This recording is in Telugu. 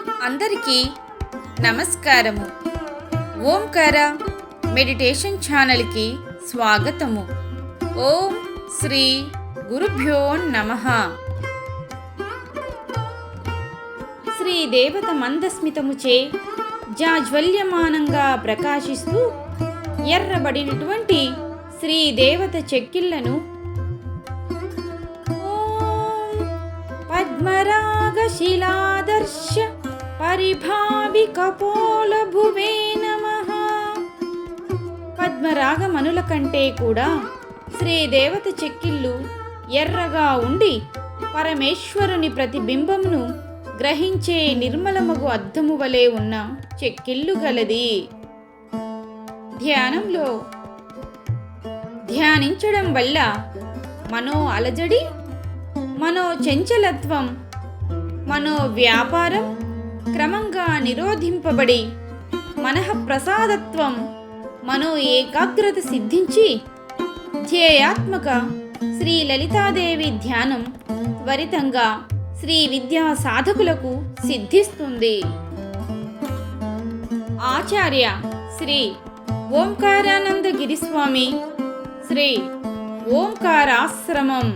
అందరికీ నమస్కారము. ఓంకార మెడిటేషన్ ఛానల్కి స్వాగతము. ఓం శ్రీ గురుభ్యో నమ. శ్రీ దేవత మందస్మితముచే జాజ్వల్యమానంగా ప్రకాశిస్తూ ఎర్రబడినటువంటి శ్రీ దేవత చెక్కిళ్ళను పద్మరాగశిలాదర్శ పరిభావి కపోల భువే నమః పద్మరాగమనుల కంటే కూడా శ్రీదేవత చెక్కిళ్ళు ఎర్రగా ఉండి పరమేశ్వరుని ప్రతిబింబమును గ్రహించే నిర్మలమగు అద్దము వలె ఉన్న చెక్కిళ్ళు గలది. ధ్యానంలో ధ్యానించడం వల్ల మనో అలజడి మనో చంచలత్వం మనో వ్యాపారం క్రమంగా నిరోధింపబడి మనః ప్రసాదత్వం మనో ఏకాగ్రత సిద్ధించి ధ్యేయాత్మక శ్రీ లలితాదేవి ధ్యానం త్వరితంగా శ్రీ విద్యా సాధకులకు సిద్ధిస్తుంది. ఆచార్య శ్రీ ఓంకారానంద గిరిస్వామి శ్రీ ఓంకారాశ్రమం.